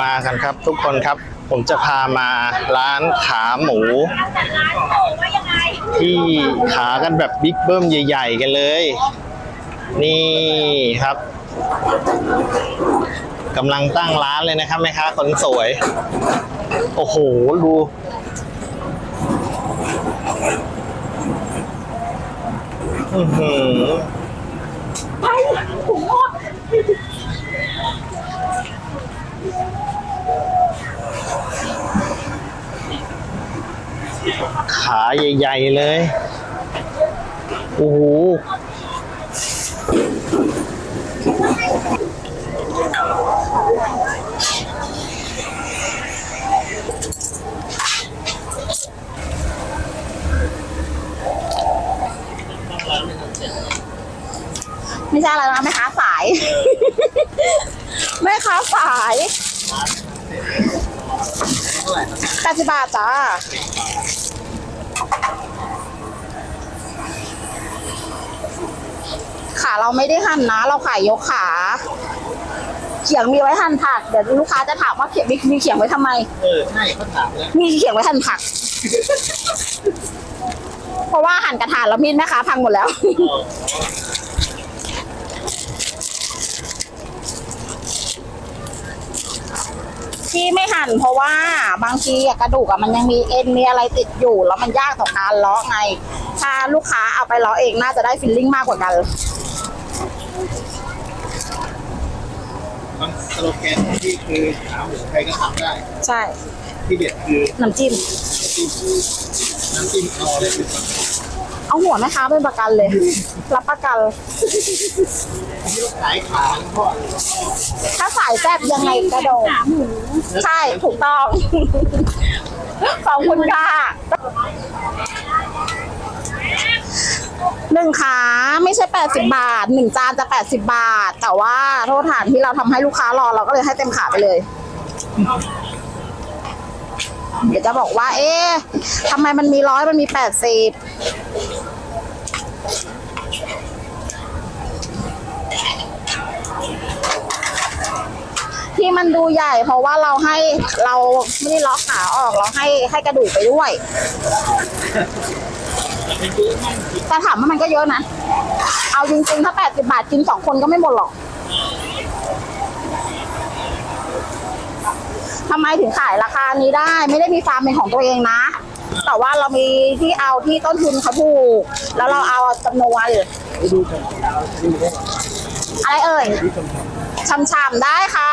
มากันครับทุกคนครับ ผมจะพามาร้านขาหมู ที่ขากันแบบบิ๊กเบิ้มใหญ่ ๆ กันเลย นี่ครับกำลังตั้งร้านเลยนะครับแม่ค้าคนสวย โอ้โห ดู อื้อหือ ขาใหญ่ๆเลย โอ้โห ไม่ใช่อะไรนะแม่ค้าสาย แม่ค้าสาย แปดสิบบาทจ้าขาเราไม่ได้หั่นนะ เราขายยกขาเขียงมีไว้หั่นผักเดี๋ยวลูกค้าจะถามว่าเขียงมีมีเขียงไว้ทำไม เออใช่เขาถามแล้วมีเขียงไว้หั่นผัก เพราะว่าหั่นกระถานแล้วมีดแม่ค้าพังหมดแล้ว ที่ไม่หั่นเพราะว่าบางทีอะกระดูกอะมันยังมีเอ็นมีอะไรติดอยู่ แล้วมันยากต่อการเลาะไง ถ้าลูกค้าเอาไปเลาะเองน่าจะได้ฟิลลิ่งมากกว่ากันมันสโลแกนของพี่คือขาหมูใครก็ทำได้ ใช่ ที่เด็ดคือน้ำจิ้มน้ำจิ้มเอาอะไรเป็น เอาหัวแม่ค้าเป็นประกันเลย รับประกันที่ขายขาทอถ้าสายแซ่บยังไงกระโดด ใช่ถูกต้อง ขอบคุณค่ะหนึ่งขาไม่ใช่80บาทหนึ่งจานจะ80บาท แต่ว่าโทษฐานที่เราทำให้ลูกค้ารอเราก็เลยให้เต็มขาไปเลย เดี๋ยวจะบอกว่า เอ๊ะทำไมมันมีร้อยมันมี80ที่มันดูใหญ่ เพราะว่าเราให้เราไม่ได้ล็อกขาออกเราให้ให้กระดูกไปด้วย แต่ถามว่ามันก็เยอะนะ เอาจริงๆ ถ้า 80 บาทกินสองคนก็ไม่หมดหรอก ทำไมถึงขายราคานี้ได้ ไม่ได้มีฟาร์มเป็นของตัวเองนะ แต่ว่าเรามีที่เอาที่ต้นทุนเขาถูก แล้วเราเอาจำนวนอะไรเอ่ยช่ำๆได้ค่ะ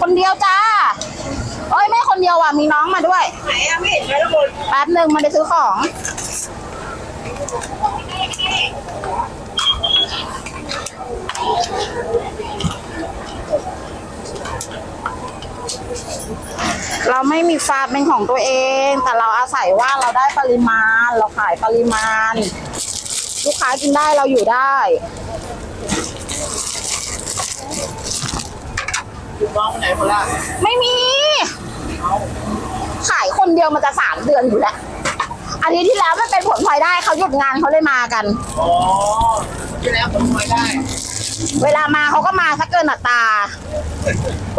คนเดียวจ้า เอ้ย ไม่คนเดียวอะ มีน้องมาด้วย ไหนอะไม่เห็นใครละคน แป๊บหนึ่งมาได้ซื้อของ เราไม่มีฟาร์มเป็นของตัวเอง แต่เราอาศัยว่าเราได้ปริมาณ เราขายปริมาณ ลูกค้ากินได้เราอยู่ได้คุณน้องคนไหนคนละไม่มี ขายคนเดียวมันจะสามเดือนอยู่แล้ว อาทิตย์ที่แล้วมันเป็นผลพลอยได้เขาหยุดงานเขาเลยมากัน อ๋อที่แล้วผมไม่ได้ เวลามาเขาก็มาสักเกินอัตรา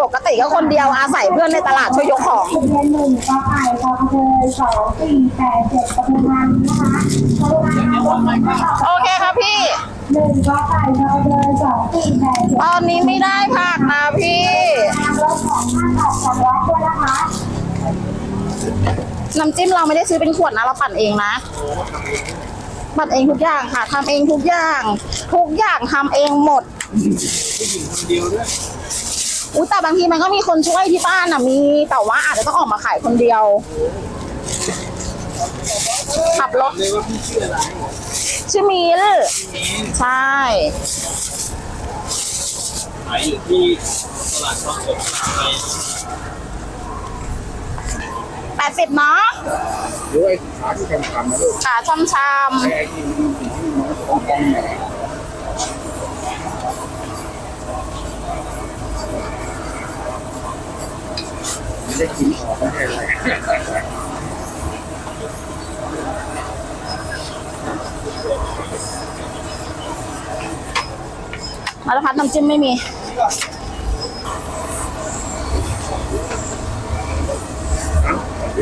ปกติก็คนเดียวอาศัยเพื่อนในตลาดช่วยยกของทะเบียนหนึ่งกไก่พอเธอสองสี่แปดเจ็ดปทุมธานีนะคะกรุณาโอนเงินมาต่อโอเคครับพี่ หนึ่งกไก่พอเธอสองสี่แปดเจ็ดตอนนี้ไม่ได้ผักนะพี่ ทางรถของท่านออกจากวัดด้วยนะคะ น้ำจิ้มเราไม่ได้ซื้อเป็นขวดนะ เราปั่นเองนะปั่นเองทุกอย่างค่ะทำเองทุกอย่าง ทุกอย่างทำเองหมดผู้หญิงคนเดียวด้วยอุ้ยแต่บางทีมันก็มีคนช่วยที่บ้านอะมี แต่ว่าอาจจะต้องออกมาขายคนเดียว ขับรถชื่อมิลใช่ขายอยู่ที่ตลาดคลองสดไป แปดสิบเนาะด้วยขาที่ทำทำนะลูกขาช่ำชามไอ้ที่ของกองไหนไม่ได้กินออกไม่ได้อะไรมาแล้วพัดน้ำจิ้มไม่มี เ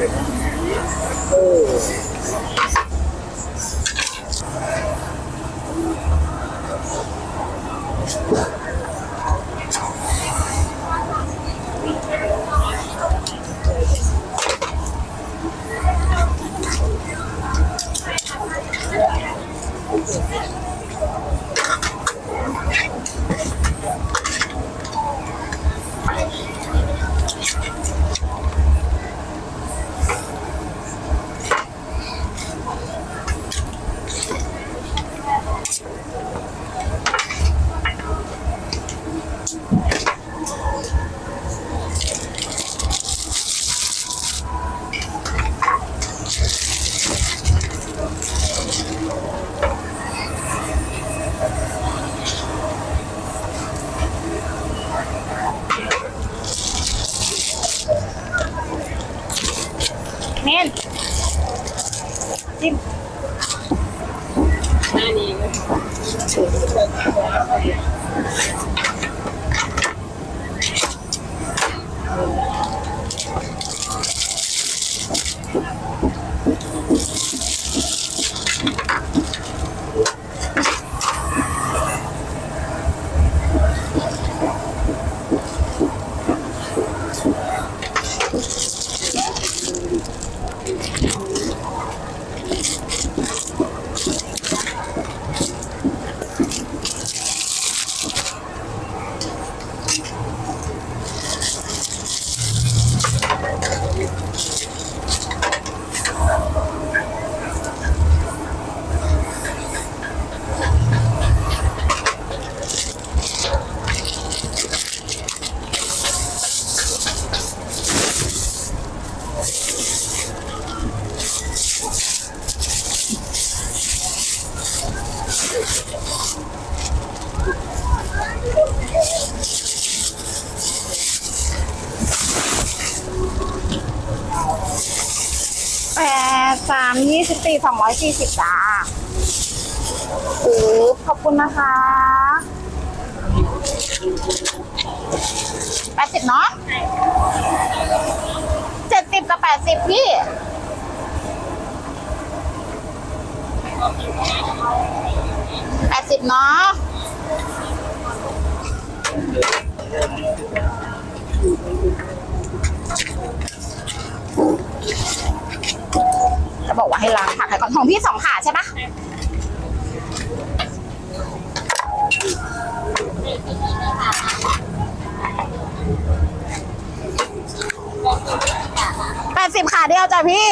สองร้อยสี่สิบจ้าปึ๊บขอบคุณนะคะแปดสิบเนาะเจ็ดสิบกับแปดสิบพี่แปดสิบเนาะจะ บอกว่าให้ล้างผักให้ก่อนของพี่สองขาใช่ปะแปดสิบขาเดียวจ้ะพี่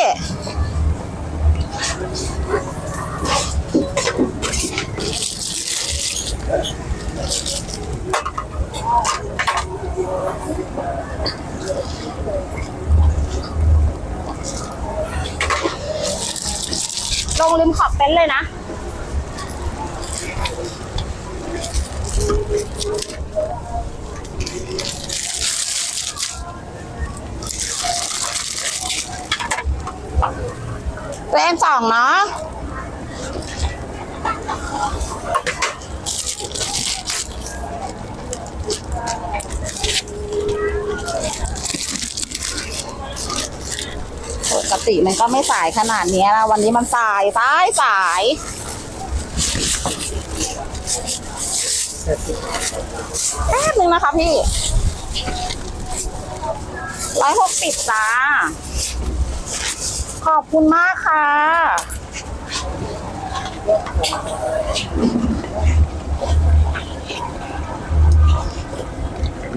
ลงริมขอบเต็นท์เลยนะ ตัวเอ็นสองเนาะ ปก ติมันก็ไม่สายขนาดนี้นะวันนี้มันสายสายสายแป๊บนึงนะคะพี่ร้อยหกสิบจ้า ขอบคุณมากค่ะ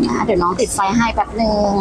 อะเดี๋ยวน้องติดไฟให้แป๊บหนึ่ง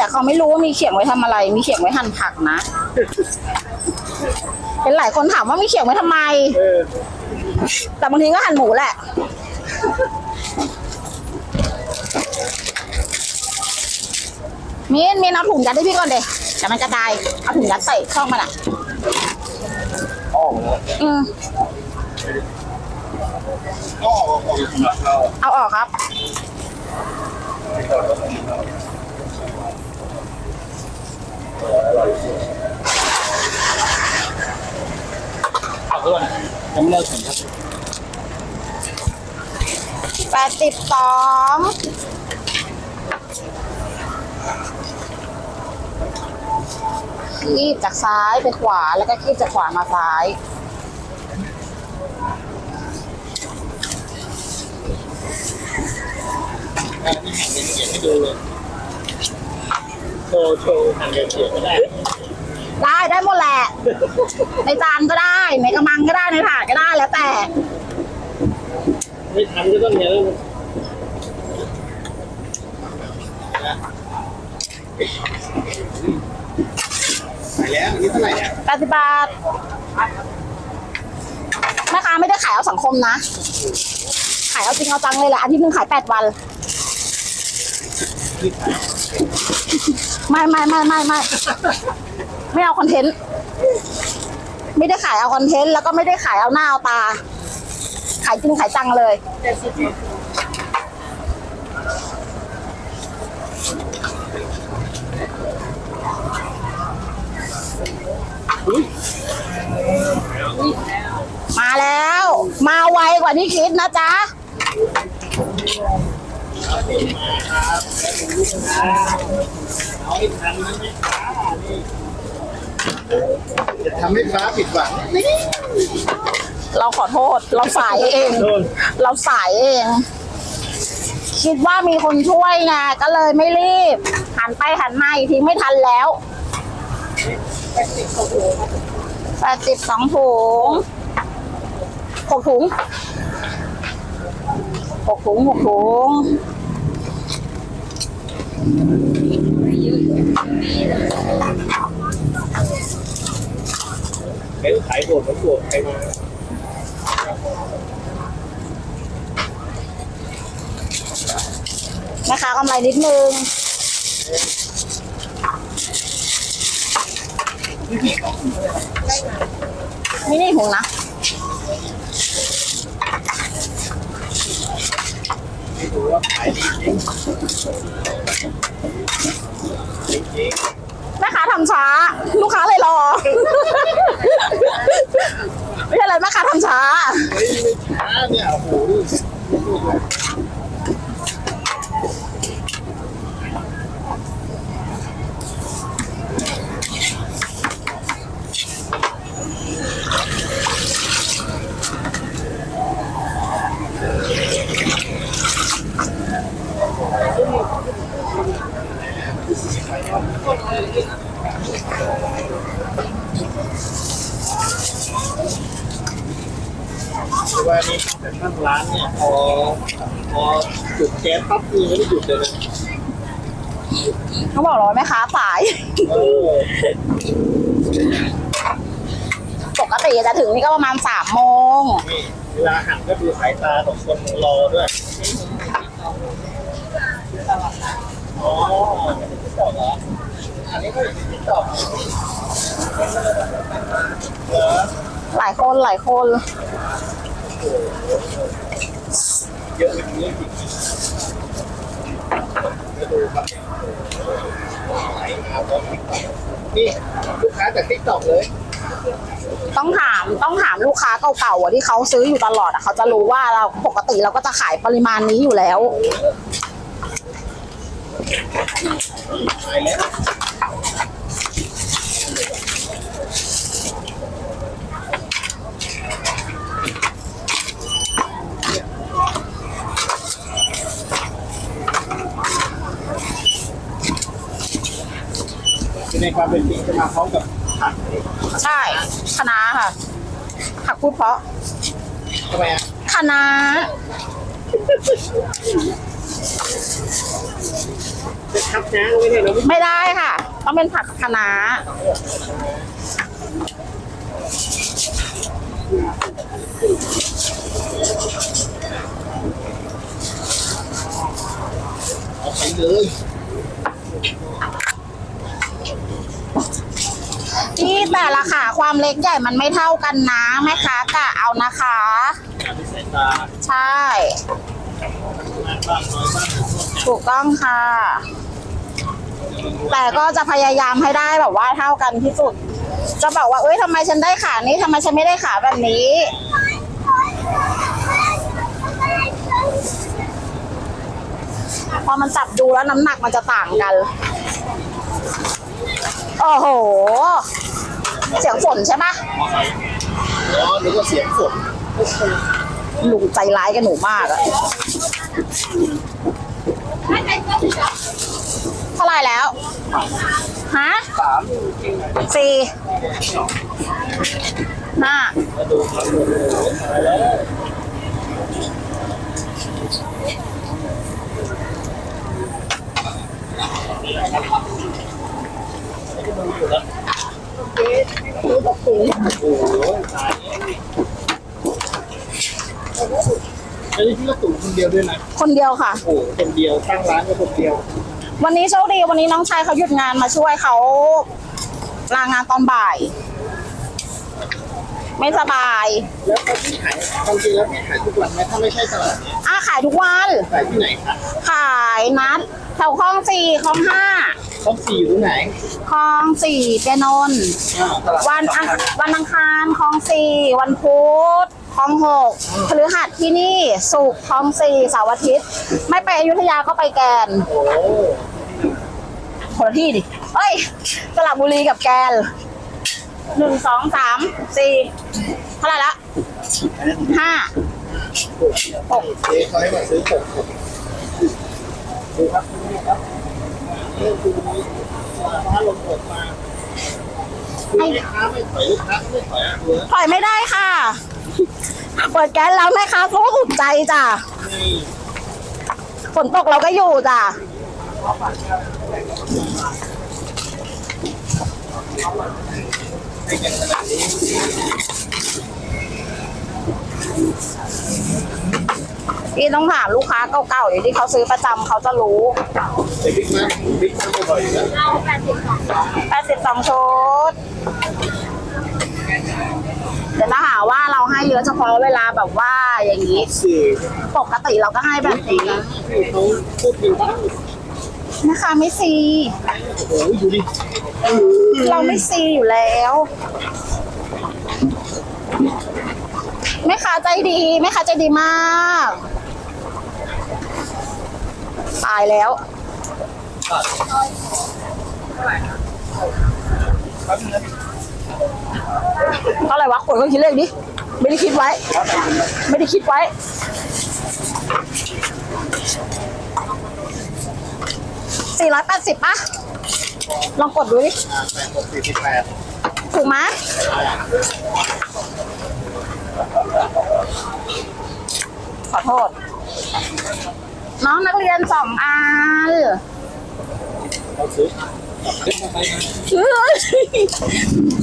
แหละแต่เขาไม่รู้ว่ามีเขียงไว้ทำอะไร มีเขียงไว้หั่นผักนะเห็นหลายคนถามว่ามีเขียงไว้ทำไมเออแต่บางทีก็หั่นหมูแหละ มีนมีนเอาถุงยัดให้พี่ก่อนเด็แต่มันกระจาย เอาถุงยัดใส่ช่องมันอะอ้อมเลยอืมอ้อมออกสำหรับเราเอาออกครับ เอาด้วยยังไม่เลิกถึงครับแปดสิบสองคีบจากซ้ายไปขวาแล้วก็คีบจากขวามาซ้ายอันนี้หั่นเป็นเขียนให้ดูเลย โชว์โชว์หั่นเป็นเขียนก็ได้ได้ได้หมดแหละ ในจานก็ได้ ในกระมังก็ได้ในถาดก็ได้แล้วแต่ ไม่ทันก็ต้องเนี้ยแล้วไปแล้วอันนี้เท่าไหร่เนี่ยแปดสิบบาทแม่ค้าไม่ได้ขายเอาสังคมนะ ขายเอาจริงเอาจังเลยแหละอาทิตย์หนึงขายแปดวัน ไม่ไม่ไม่ไม่ไม่ไม่เอาคอนเทนต์ ไม่ได้ขายเอาคอนเทนต์แล้วก็ไม่ได้ขายเอาหน้าเอาตา ขายจริงขายจังเลยมาแล้ว มาไวกว่าที่คิดนะจ๊ะ เอาให้ทันนะแม่ค้านี่จะทำให้ฟ้าผิดหวังเราขอโทษ เราสายเองโดนเราสายเอง คิดว่ามีคนช่วยไงก็เลยไม่รีบ หันไปหันมาอีกทีไม่ทันแล้วแปดสิบสองถุงหกถุงหกถุงหกถุง เห็นขายโดดมันโดดใครมานะคะกำไรนิดนึงมินิถุงนะ ไม่รู้ว่าขายดีจริงจริงแม่ค้าทำช้า ลูกค้าเลยรอ ไม่ใช่อะไรแม่ค้าทำช้า เฮ้ยไม่ช้าเนี่ยโอ้โห นี่คือว่านี่แต่ข้างร้านเนี่ยพอพอจุดแก๊สปั๊บนี่ไม่ได้หยุดเลยนะเขาบอกเลยแม่ค้าสาย เออปกติจะถึงนี่ก็ประมาณสามโมง นี่เวลาหันก็ดูสายตาของคนรอด้วย อ๋อ ติ๊กต็อกเหรออันนี้ก็อยู่ที่ติ๊กต็อกเหรอหลายคนหลายคน เยอะเป็นเยอะจริงจะดูครับไหนมาบน TikTok นี่ลูกค้าจากติ๊กต็อกเลย ต้องถามต้องถามลูกค้าเก่าๆอะที่เขาซื้ออยู่ตลอดอะเขาจะรู้ว่าเราปกติเราก็จะขายปริมาณนี้อยู่แล้ว ตายแล้วคือในความเป็นจริงจะมาพร้อมกับผักใช่คะน้าค่ะผักพูดเพราะทำไมอะคะน้าจะ ทับนไาไม่ได้ค่ะ ต้องเป็นผักคะน้าเอาไปลยที่แต่ละขาความเล็กใหญ่มันไม่เท่ากันนะแม่ค้ากะเอานะคะ ใช่ ถูกต้องค่ะ แต่ก็จะพยายามให้ได้แบบว่าเท่ากันที่สุด จะบอกว่าเอ้ยทำไมฉันได้ขานี้ทำไมฉันไม่ได้ขาแบบนี้ พอมันจับดูแล้วน้ำหนักมันจะต่างกัน โอ้โห เสียงฝนใช่ไหมอ๋อหรือว่าเสียงฝนลุงใจร้ายกับหนูมากอะ เท่าไหร่แล้วฮะสี่ห้าโอ้โห แล้วโอ้โหตายอันนี้พี่ก็ตุ๋นคนเดียวด้วยนะคนเดียวค่ะ โอ้โหคนเดียวตั้งร้านก็คนเดียว วันนี้โชคดีวันนี้น้องชายเขาหยุดงานมาช่วยเขาลางานตอนบ่าย ไม่สบายแล้วเขาที่ขายความจริงแล้วพี่ขายทุกวันไหมถ้าไม่ใช่ตลาดเนี่ยอะขายทุกวัน ขายที่ไหนคะขายนัดแถวคลองสี่คลองห้าต้องสี่อยู่ตรงไหนคลองสี่เปียนนท์อ่าตลาดวันอังวันอังคารคลองสี่วันพุธค ลองหกพฤหัสที่นี่ศุกร์คลองสี่เสาร์อาทิตย์ ไม่ไปอยุธยาก็ไปแกนโอ้คนละที่ดิเอ้ยสระบุรีกับแกนหนึ่งสองสามสี่เท่าไหร่ละห้าหกเจ๊เขาให้มาซื้อหกหกดูครับดูครับนี่คือนี้ฟ้าลงหกมาคือแม่ค้าไม่ถอยลูกค้าไม่ถอยอะดูนะปล่อยไม่ได้ค่ะ เปิดแก๊สแล้วแม่ค้าเขาก็อุ่นใจจ้ะฝนตกเราก็อยู่จ้ะพี่ต้องถามลูกค้าเก่าๆอยู่ที่เขาซื้อประจำเขาจะรู้แต่บิ๊กมากบิ๊กมากบ่อยอยู่แล้วแปดสิบสองชุด เดี๋ย วมาหาว่าเราให้เยอะเฉพาะเวลาแบบว่าอย่างนี้สี่ปกติเราก็ให้แบบนี้ที่เขาพูดอยู่บ้างนะคะไม่ซีโอ้โหดูดิเราไม่ซีอยู่แล้วแม่ค้าใจดีแม่ค้าใจดีมากตายแล้ว เท่าไหร่วะคนก็คิดเลขดิไม่ได้คิดไว้ ไม่ได้คิดไว้ สี่ร้อยแปดสิบป่ะ ลองกดดูดิอ่าแปดหกสี่สิบแปดถูกไหมขอโทษ น้องนักเรียนสองอันเราซื้อขึ้นมาไปนะเฮ้ย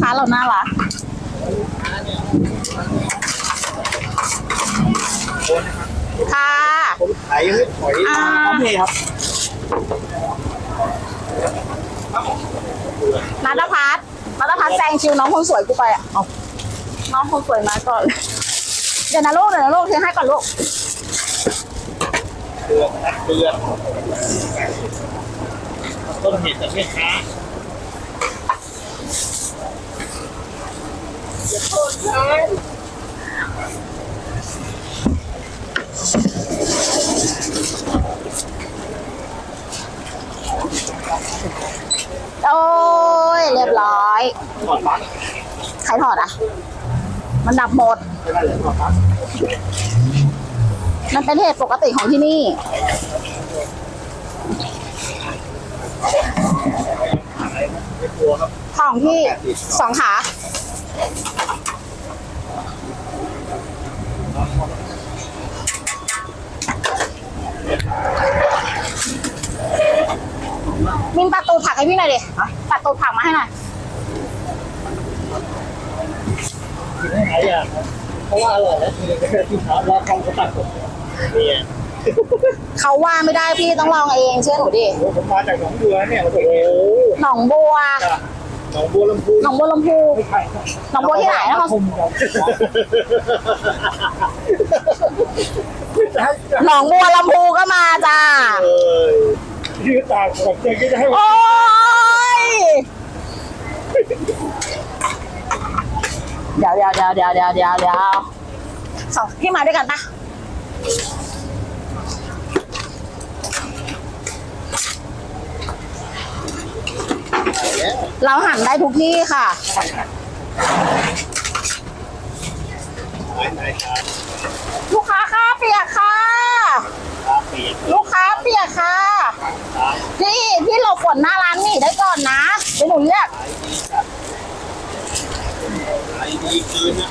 ค้าเราน่ารัก ค่ะผมขายยังไม่ถอยอ่าพร้อมเพย์ครับนัทพัฒน์นัทพัฒน์แซงคิวน้องคนสวยกูไปอะเอาน้องคนสวยมาก่อน เดี๋ยวนะลูกเดี๋ยวนะลูกเทให้ก่อนลูกเดือนนักเดือนต้นเหตุจากแม่ค้าอย่า โอ้ย เรียบร้อย ถอดปลั๊กใครถอดอะ มันดับหมด ไม่ได้เลยถอดปลั๊กมันเป็นเหตุปกติของที่นี่ ไม่กลัวครับ ของที่สองขา มินตัดตูดผักให้พี่หน่อยดิตัดตูดผักมาให้หน่อยกินได้หลายอย่างครับเพราะว่าอร่อยแล้วคือที่เขาว่าเขาก็ตัดผมเนี่ยเขาว่าไม่ได้พี่ต้องลองเองเชื่อหนูดิโอ้ผมมาจากหนองบัวเนี่ยโอ้โหหนองบัว หนองบัวลำพูหนองบัวลำพูไม่ใช่ครับหนองบัวที่ไหนนะคะปทุมครับไม่ใช่จ้ะหนองบัวลำพูก็มาจ้าเอ้ยยืดตากผมเจอก็จะให้โอ้ยเดี๋ยวเดี๋ยวเดี๋ยวเดี๋ยวเดี๋ยวเดี๋ยวเดี๋ยวสองพี่มาด้วยกันปะ เราหันได้ทุกที่ค่ะ ลูกค้าค่ะเปียกค่ะ ลูกค้าเปียกค่ะ พี่พี่หลบฝนหน้าร้านนี่ได้ก่อนนะเดี๋ยวหนูเรียกไอดีคืนนะ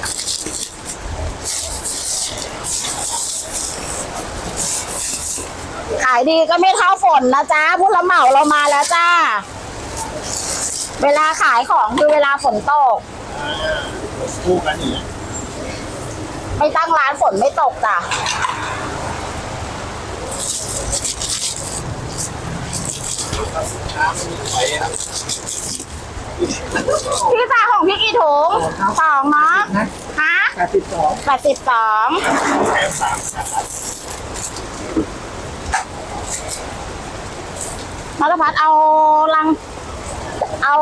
ขายดีก็ไม่เท่าฝนนะจ๊ะผู้รับเหมาเรามาแล้วจ้า เวลาขายของคือเวลาฝนตกอ่าคู่กันเนี่ยไม่ตั้งร้านฝนไม่ตกจ้ะน้ำมีไฟครับพี่จ่าของพี่กี่ถุงสองเนาะฮะแปดสิบสองแปดสิบสองแถมสามครับนัทพัฒน์เอาลัง เอา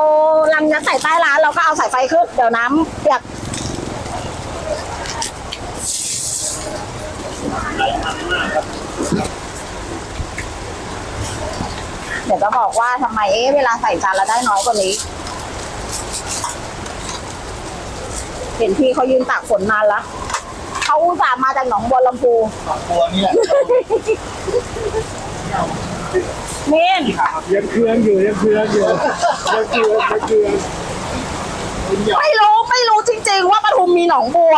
ลังยัดใส่ใต้ร้านเราก็เอาสายไฟขึ้นเดี๋ยวน้ำเปียกเดี๋ยวจะบอกว่าทำไมเอ๊ะเวลาใส่จานแล้วได้น้อยกว่านี้ เห็นพี่เขายืนตากฝนนานล้วเขาอุตส่าห์มาจากหนองบัวลำพูสองตัวนี่แหละ นี่ยังเครื่องอยู่ยังเครื่องอยู่ยังเครื่องยังเครื่องคุณหยอกไม่รู้ไม่รู้จริง ๆ ว่าปทุมมีหนองบัว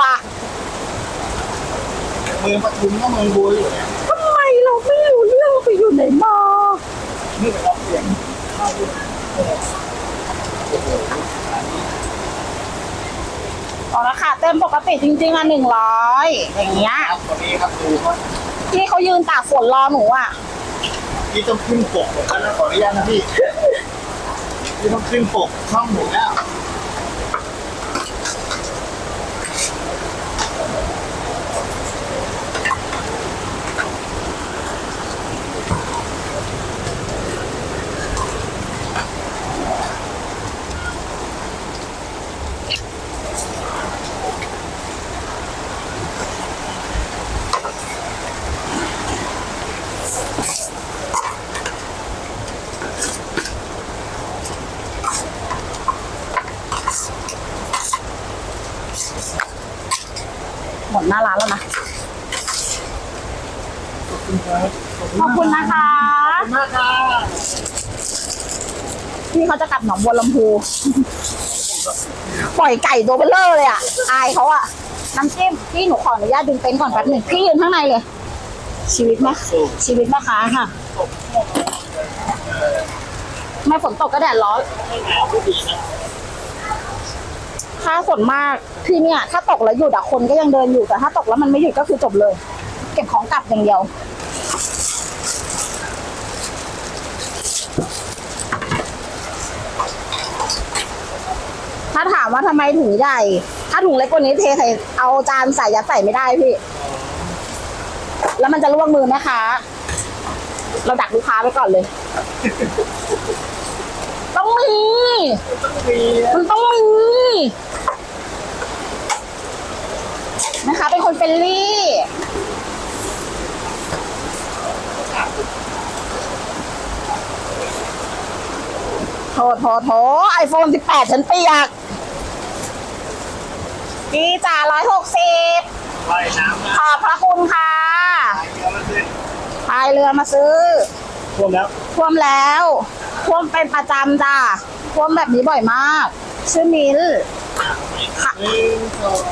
เมืองปทุมก็เมืองบัวอยู่เนี่ยทำไมเราไม่รู้เรื่องไปอยู่ไหนมานี่เป็นเราเสียงเข้าด้วยอ๋อราคาเต็มปกติจริง ๆ อะหนึ่งร้อยอย่างเงี้ยครับวันนี้ครับดูว่าที่เขายืนตากฝนรอหนูอะ พี่ต้องขึ้นปกกันนะขออนุญาตนะพี่พี่ต้องขึ้นปกช่องหนูแล้ว หมดหน้าร้านแล้วนะ ขอบคุณครับ ขอบคุณนะคะ ขอบคุณมากครับ พี่เขาจะกลับหน องบัวลำพูปล่อยไก่ตัวเบลเลอร์เลยอะ อายเขาอะ น้ำจิ้มพี่หนูขออนุญาตดึงเต็นท์ก่อนแป๊บหนึ่งพี่ยืนข้างในเลย ชีวิตม่ชีวิตม่ค้าค่ะไม่ฝนตกก็แดดร้อนถ้าฝนมากที่เนี่ย ถ้าตกแล้วหยุดอะคนก็ยังเดินอยู่แต่ถ้าตกแล้วมันไม่หยุดก็คือจบเลย เก็บของกลับอย่างเดียว ถ้าถามว่าทำไมถุงใหญ่ ถ้าถุงเล็กกว่านี้เทใส่เอาจานใส่ยัดใส่ไม่ได้พี่ แล้วมันจะล่วงมือไหมคะเราดักลูกค้าไว้ก่อนเลย ต้องมี มันต้องมีนะคะ เป็นคนเฟรนลี่โถโถโถไอโฟน18ฉันเปียก พี่จ่าร้อยหกสิบว่ายน้ำนะขอบพระคุณค่ะตายเยอะแล้วสิพายเรือมาซื้อ ท่วมแล้วท่วมแล้ว ท่วมเป็นประจำจ้าท่วมแบบนี้บ่อยมาก ชื่อมินหนึ่งสอง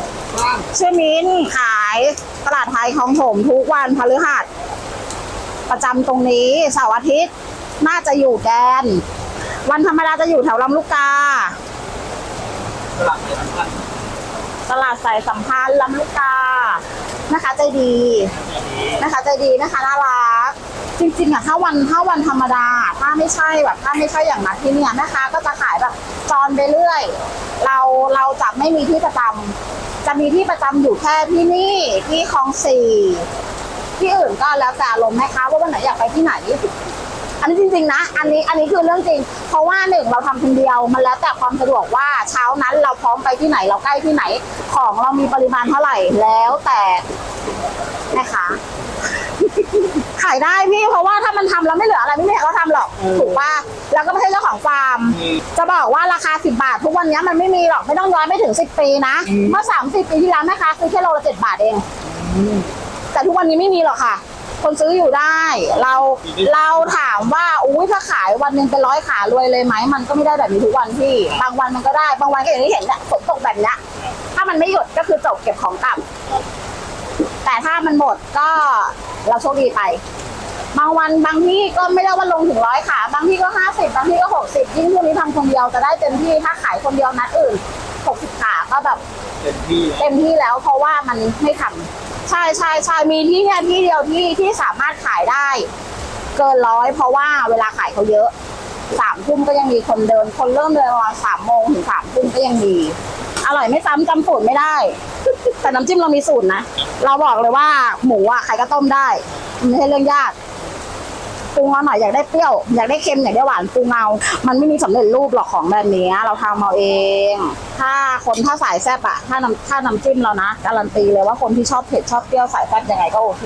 สามชื่อมินขายตลาดไทยคลองถมทุกวันพฤหัส ประจำตรงนี้เสาร์อาทิตย์ น่าจะอยู่แกน วันธรรมดาจะอยู่แถวลำลูกกา สลับเลยทั้งวัน ตลาดสายสัมพันธ์ลำลูกกานะคะ ใจดีนะคะ ใจดีนะคะน่ารักจริงๆอะถ้าวันถ้าวันธรรมดา ถ้าไม่ใช่แบบถ้าไม่ใช่อย่างนัดที่เนี่ยแม่ค้าก็จะขายแบบจอนไปเรื่อย เราเราจะไม่มีที่ประจำจะมีที่ประจำอยู่แค่ที่นี่ที่คลองสี่ที่อื่นก็แล้วแต่อารมณ์แม่ค้าว่าวันไหนอยากไปที่ไหน อันนี้จริง ๆ นะ อันนี้อันนี้คือเรื่องจริง เพราะว่าหนึ่งเราทำคนเดียว มันแล้วแต่ความสะดวกว่าเช้านั้นเราพร้อมไปที่ไหนเราใกล้ที่ไหน ของเรามีปริมาณเท่าไหร่แล้วแต่แม่ค้าขายได้พี่เพราะว่าถ้ามันทำแล้วไม่เหลืออะไรไม่มีใครเขาทำหรอกถูกป่ะแล้วก็ไม่ใช่เจ้าของฟาร์ม จะบอกว่าราคา 10 บาท ทุกวันนี้มันไม่มีหรอกไม่ต้องย้อนไม่ถึง 10 ปีนะเมื่อ 30 ปีที่แล้วแม่ค้าซื้อแค่โลละ7บาทเองแต่ทุกวันนี้ไม่มีหรอกค่ะ คนซื้ออยู่ได้ เราเราถามว่าอุ้ยถ้าขายวันหนึ่งเป็นร้อยขารวยเลยไหมมันก็ไม่ได้แบบนี้ทุกวันพี่ บางวันมันก็ได้บางวันก็อย่างที่เห็นเนี่ยฝนตกแบบเนี้ยถ้ามันไม่หยุดก็คือจบเก็บของกลับแต่ถ้ามันหมดก็เราโชคดีไป บางวันบางที่ก็ไม่ได้ว่าลงถึงร้อยขาบางที่ก็ห้าสิบบางที่ก็หกสิบยิ่งพวกนี้ทำคนเดียวจะได้เต็มที่ถ้าขายคนเดียวนัดอื่นหกสิบขาก็แบบเต็มที่เต็มที่แล้วเพราะว่ามันไม่ทัน ใช่ใช่ใช่มีที่เนี่ยที่เดียวที่ที่สามารถขายได้ เกินร้อยเพราะว่าเวลาขายเขาเยอะสามทุ่มก็ยังมีคนเดิน คนเริ่มเดินประมาณสามโมงถึงสามทุ่มก็ยังมี อร่อยไม่ซ้ำจำสูตรไม่ได้ แต่น้ำจิ้มเรามีสูตรนะ เราบอกเลยว่าหมูอะใครก็ต้มได้มันไม่ใช่เรื่องยาก ปรุงเอาหน่อยอยากได้เปรี้ยวอยากได้เค็มอยากได้หวานปรุงเอามันไม่มีสำเร็จรูปหรอกของแบบนี้เราทำเอาเอง ถ้าคนถ้าสายแซ่บอะถ้าน้ำถ้าน้ำจิ้มเรานะการันตีเลยว่าคนที่ชอบเผ็ดชอบเปรี้ยวสายแซ่บยังไงก็โอเค